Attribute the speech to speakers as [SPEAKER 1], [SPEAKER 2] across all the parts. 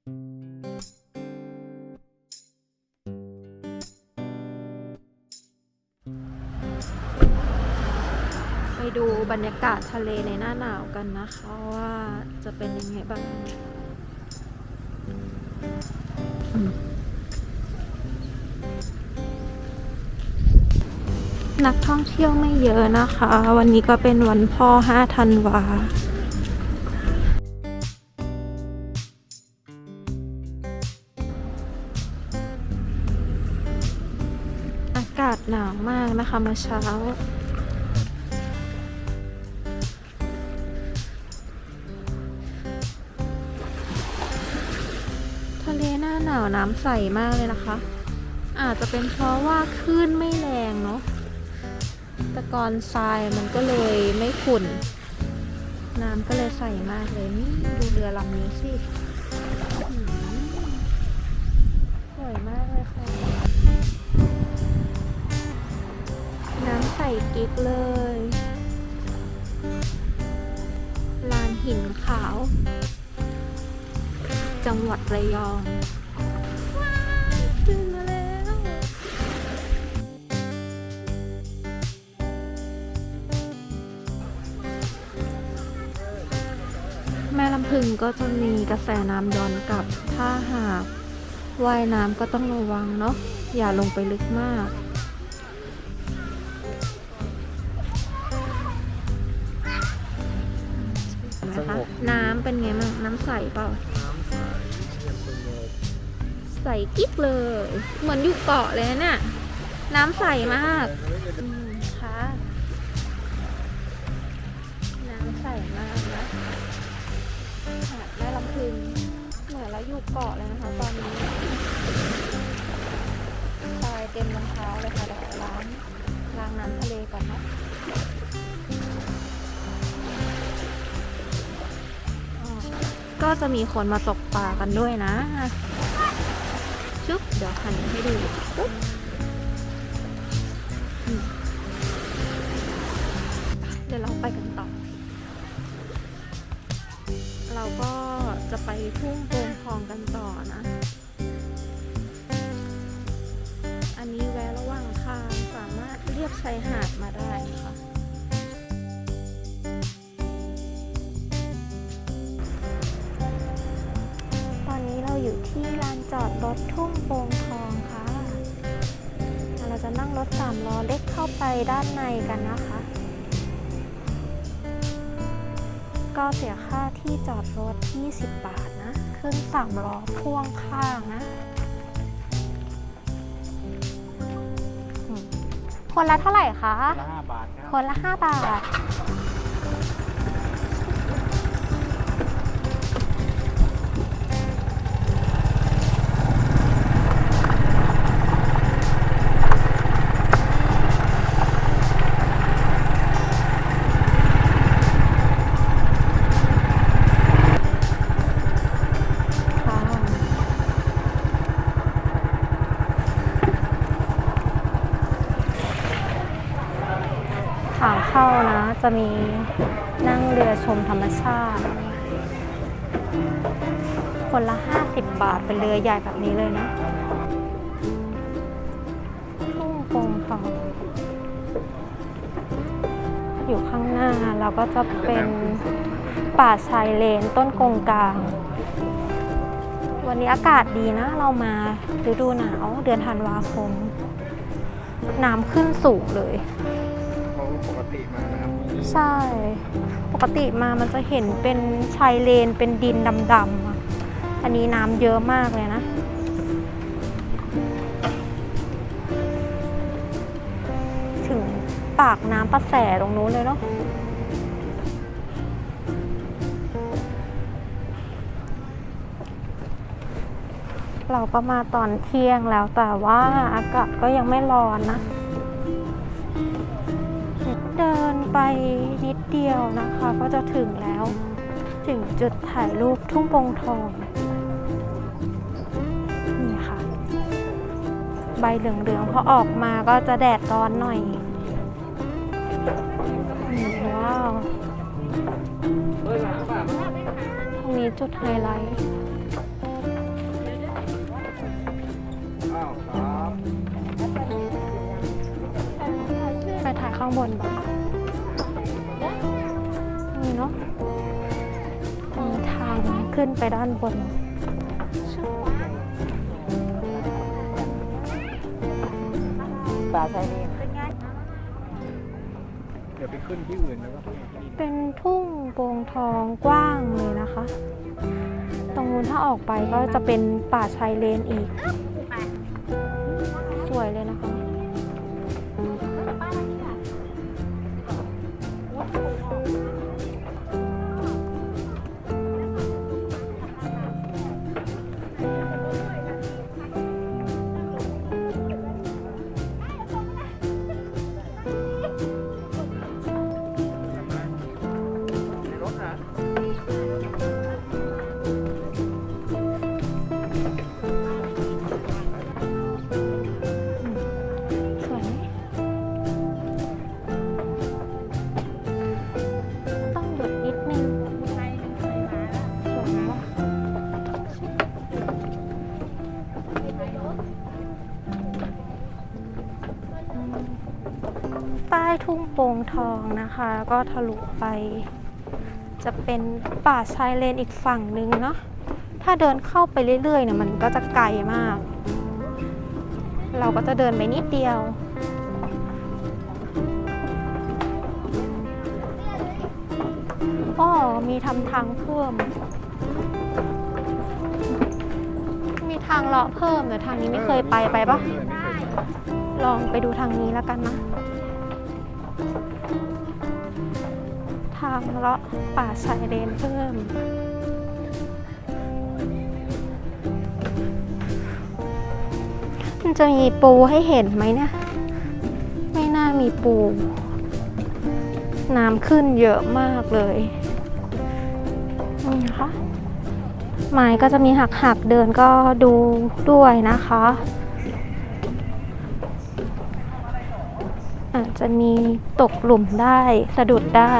[SPEAKER 1] ไปดูบรรยากาศทะเลในหน้าหนาวกันนะคะว่าจะเป็นยังไงบ้างนักท่องเที่ยวไม่เยอะนะคะ วันนี้ก็เป็นวันพ่อ 5 ธันวา มากนะคะมื่อเช้า ทะเลหน้าหนาวน้ำใสมากเลยนะคะ อาจจะเป็นเพราะว่าคลื่นไม่แรงเนาะตะกอนทรายมันก็เลยไม่ขุ่น น้ำก็เลยใสมากเลยนี่ดูเรือลำนี้สิสวยมากเลยค่ะ กิ๊กเลยลานหินขาว จังหวัดระยองว้าวขึ้นมาแล้วแม่ลำพึงก็จะมีกระแสน้ำย้อนกลับ ถ้าหากว่ายน้ำก็ต้องระวังเนาะ อย่าลงไปลึกมากำเป็นไงมั่งน้ำใสเปล่าใสกิ๊กเลย เหมือนอยู่เกาะเลยนะเนี่ยน้ำใสมากอืมค่ะน้ำใสมากนะหาดแม่ลำพึงเหมือนเราอยู่เกาะเลยนะคะตอนนี้ จะมีคนมาตกปลากันด้วยนะ ชุบเดี๋ยวหันให้ดูปุ๊บเดี๋ยวเราไปกันต่อ เราก็จะไปทุ่งโป่งทองกันต่อนะ อันนี้แวะระหว่างทางสามารถเรียบชายหาดมาได้นะคะ อนนี้เราอยู่ที่ลานจอดรถทุ่งโป่งทองค่ะ เราจะนั่งรถสามล้อเล็กเข้าไปด้านในกันนะคะ ก็เสียค่าที่จอดรถ 20 บาทนะ ขึ้นสามล้อพ่วงข้างนะอืมคนละเท่าไหร่คะ
[SPEAKER 2] ละห้าบาทครับ
[SPEAKER 1] คนละ 5 บาท จะมีนั่งเรือชมธรรมชาติ คนละ 50 บาทเป็นเรือใหญ่แบบนี้เลยนะทุ่งโปงทองอยู่ข้างหน้าเราก็จะเป็นป่าชายเลนต้นกงกลาง วันนี้อากาศดีนะ เรามาฤดูหนาวเดือนธันวาคม น้ำขึ้นสูงเลย
[SPEAKER 2] เพราปกติมานะครับ
[SPEAKER 1] ใช่ ปกติมามันจะเห็นเป็นชายเลนเป็นดินดำๆอะอันนี้น้ำเยอะมากเลยนะ ถึงปากน้ำประแสตรงนู้นเลยเนาะเราก็มาตอนเที่ยงแล้วแต่ว่าอากาศก็ยังไม่ร้อนนะ ไปนิดเดียวนะคะ ก็จะถึงแล้ว ถึงจุดถ่ายรูปทุ่งปงทองนี่ค่ะ ใบเหลืองๆพอออกมาก็จะแดดร้อนหน่อยว้าวตรงนี้จุดไฮไลท์ไปถ่ายข้างบนบ้าง เนาะมีทางขึ้นไปด้านบน
[SPEAKER 2] ปลาใช่นี่เดี๋ยวไปขึ้นที่อื่นแล้วก็
[SPEAKER 1] เป็นทุ่งโปร่งทองกว้างเลยนะคะ ตรงนู้นถ้าออกไปก็จะเป็นป่าชายเลนอีก โป่งทองนะคะ ก็ทะลุไป จะเป็นป่าชายเลนอีกฝั่งหนึ่งเนาะถ้าเดินเข้าไปเรื่อยๆเนี่ยมันก็จะไกลมาก เราก็จะเดินไปนิดเดียวอ๋อมีทำทางเพิ่ม มีทางเลาะเพิ่มแต่ทางนี้ไม่เคยไปไปปะลองไปดูทางนี้แล้วกันนะ ทางเลาะป่าชายเลนเพิ่ม มันจะมีปูให้เห็นไหมเนี่ย ไม่น่ามีปู น้ำขึ้นเยอะมากเลยนี่นะคะไม้ก็จะมีหักหักๆเดินก็ดูด้วยนะคะ อาจจะมีตกหลุมได้สะดุดได้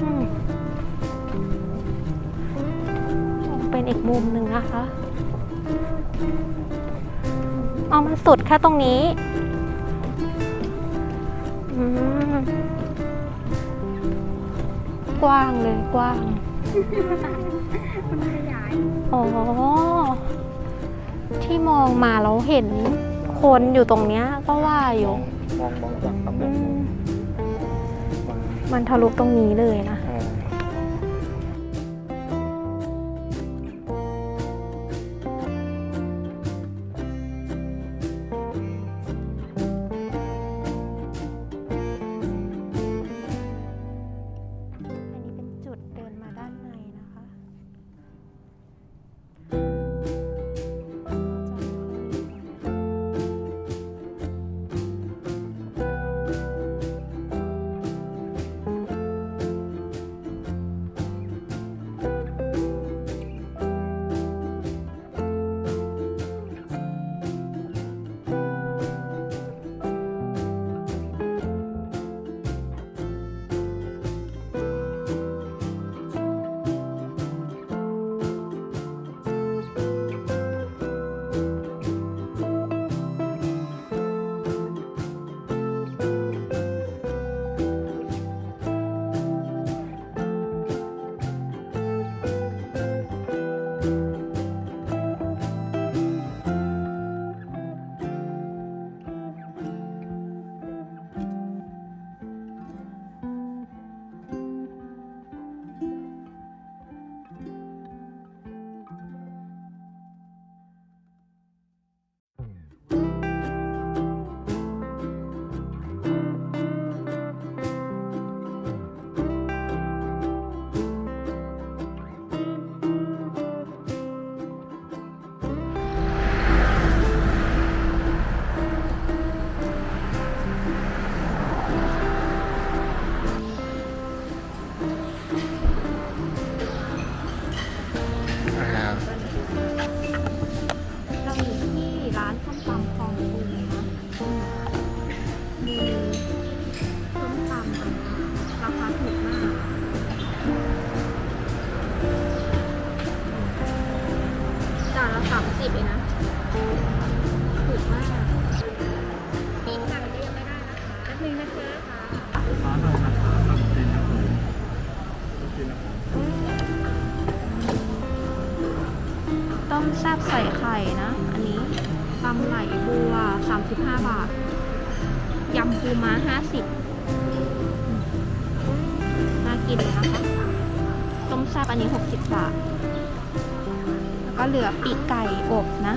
[SPEAKER 1] อืมเป็นอีกมุมหนึ่งนะคะเอามันสุดแค่ตรงนี้อืมกว้างเลยกว้างอ๋อ ที่มองมาแล้วเห็น คนอยู่ตรงเนี้ยก็ว่าอยู่
[SPEAKER 2] มองมองจากตำแห
[SPEAKER 1] อื
[SPEAKER 2] น่ง
[SPEAKER 1] ม
[SPEAKER 2] มอง
[SPEAKER 1] มันทะลุตรงนี้เลยนะ นะ อันนี้ตำไหลบัว 35 บาท ยำปูม้า 50น่ากินนะคะ ต้มแซบอันนี้ 60 บาท แล้วก็เหลือปีกไก่อบนะ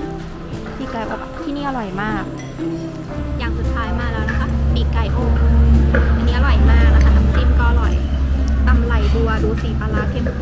[SPEAKER 1] ปีกไก่อบที่นี่อร่อยมาก อย่างสุดท้ายมาแล้วนะคะ ปีกไก่อบ อันนี้อร่อยมากนะคะน้ำจิ้มก็อร่อยตำไหลบัวดูสีปลาร้าเข้มข้น